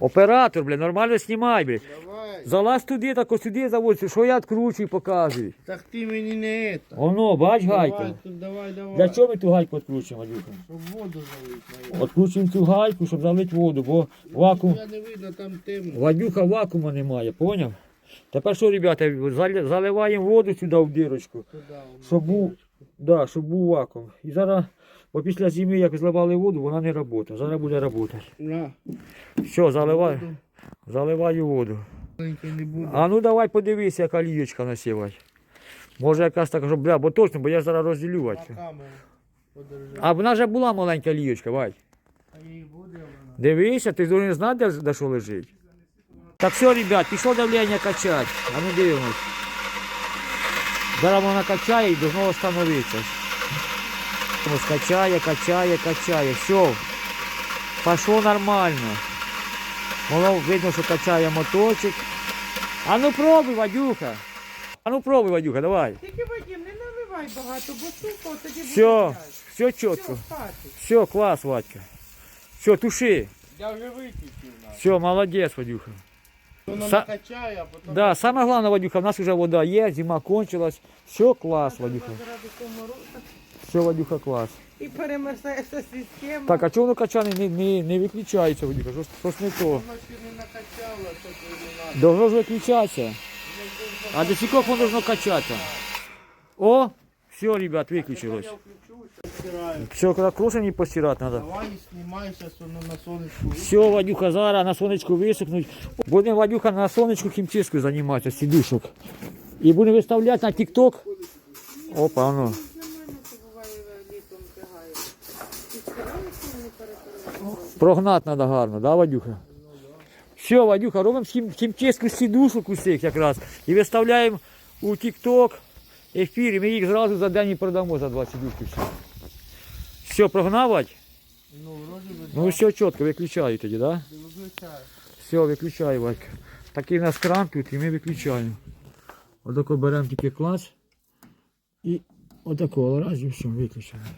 Оператор, бля, нормально знімай, бля. Давай. Залазь туди, так ось сюди заводься, що я відкручую, показую. Так ти мені не это. Воно, бач Давай, гайка. тут давай, давай. Для чого ми ту гайку відкручуємо, Вадюха? Щоб воду залити. Відкручуємо цю гайку, щоб залити воду, бо вакуум. Я не видно, там темно. Вадюха вакуума немає, поняв? Тепер що, ребята, залі- заливаємо воду сюди в дирочку, Туди, воно. щоб був, да, щоб був вакуум. І зараз, бо після зими, як зливали воду, вона не працює. Зараз буде працювати. На. Все, заливаю, заливаю воду. А ну давай подивися, яка лієчка насівать. Може якась така, щоб, бля, бо точно, бо я зараз розділю На Вадька. камеру. Подержи. А вона вже була маленька лієчка, вона. Дивися, ти не знати, де, де що лежить. Так все, ребят, пішло давлення качати. А ну дивимось. Зараз вона качає і должно встановитися. Ось качає, качає, качає. Все. Пошло нормально. Воно видно, що качає моторчик. А ну пробуй, Вадюха. А ну пробуй, Вадюха, давай. Тільки Вадим, не наливай багато, бо сухо, тоді буде Все, грязь. все Все, чітко. хватить. Все, клас, Вадька. Все, туши. Я вже виключив нас. Все, молодець, Вадюха. Воно Са- накачає, а потім... Да, самое главное, Вадюха, у нас уже вода є, зима кончилась. Все клас, Вадюха. Заради комару. Все, Вадюха, клас. І перемерзається система. Так, а чого воно качане не, не, не виключається, Вадюха? Щось, щось не то. Воно ще не накачало, що надо. Должно ж виключатися. А до скількох воно должно качатися? О, все, ребят, стираю. Все, кросом не постирати треба. Давай зараз воно на сонечку. Все, Вадюха, зараз на сонечку висохнуть. Будемо, Вадюха, на сонечку хімчисткою займатися, сідушок. І будемо виставляти на TikTok. Опа, воно. Не перепереживати. Прогнати треба гарно, да, Вадюха? Все, Вадюха, робимо хім, хімчистку сідушок усіх якраз. І виставляємо у TikTok ефір, і ми їх зразу за день і продамо за 20 дюшків. Все, все прогнавать? Ну, вроді би, Ну все чітко, виключаю тоді, да? Виключаю. Все, виключаю, Вадька. Такий у нас кран тут і ми виключаємо. Отако беремо тільки клас. І отако раз і все, виключаємо.